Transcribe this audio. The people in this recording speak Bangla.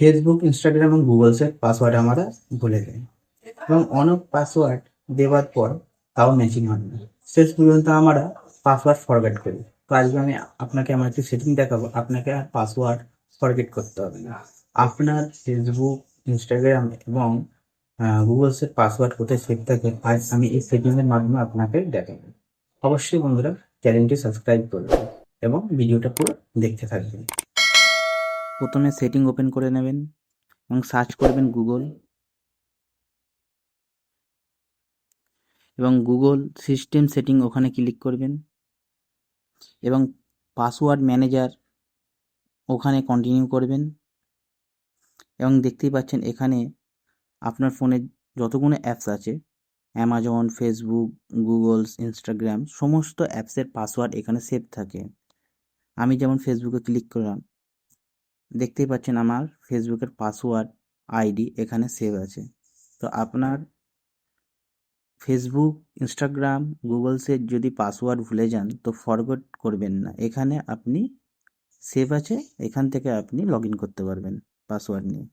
ফেসবুক ইনস্টাগ্রাম এবং গুগলসের পাসওয়ার্ড আমরা ভুলে যাই। এবং অনেক পাসওয়ার্ড দেওয়ার পর তাও ম্যাচিং হয় না। শেষ পর্যন্ত আমরা পাসওয়ার্ড ফরগেট করি। তো আজকে আমি আপনাকে আমার একটি সেটিং দেখাবো। আপনাকে আর পাসওয়ার্ড ফরগেট করতে হবে না। আপনার ফেসবুক ইনস্টাগ্রাম এবং গুগলসের পাসওয়ার্ড কোথায় সেভ থাকে, আজ আমি এই সেটিংয়ের মাধ্যমে আপনাকে দেখাবো। অবশ্যই বন্ধুরা চ্যানেলটি সাবস্ক্রাইব করবেন এবং ভিডিওটা পুরো দেখতে থাকবেন। প্রথমে সেটিং ওপেন করে নেবেন এবং সার্চ করবেন গুগল এবং গুগল সিস্টেম সেটিং ওখানে ক্লিক করবেন। এবং পাসওয়ার্ড ম্যানেজার ওখানে কন্টিনিউ করবেন। এবং দেখতেই পাচ্ছেন এখানে আপনার ফোনে যতগুলো অ্যাপস আছে অ্যামাজন ফেসবুক গুগলস ইনস্টাগ্রাম সমস্ত অ্যাপসের পাসওয়ার্ড এখানে সেভ থাকে। আমি যেমন ফেসবুকে ক্লিক করলাম দেখতেই পাচ্ছেন আমার ফেসবুকের পাসওয়ার্ড আইডি এখানে সেভ আছে। তো আপনার ফেসবুক ইনস্টাগ্রাম গুগলসের যদি পাসওয়ার্ড ভুলে যান, তো ফরগট করবেন না। এখানে আপনি সেভ আছে, এখান থেকে আপনি লগ ইন করতে পারবেন পাসওয়ার্ড নিয়ে।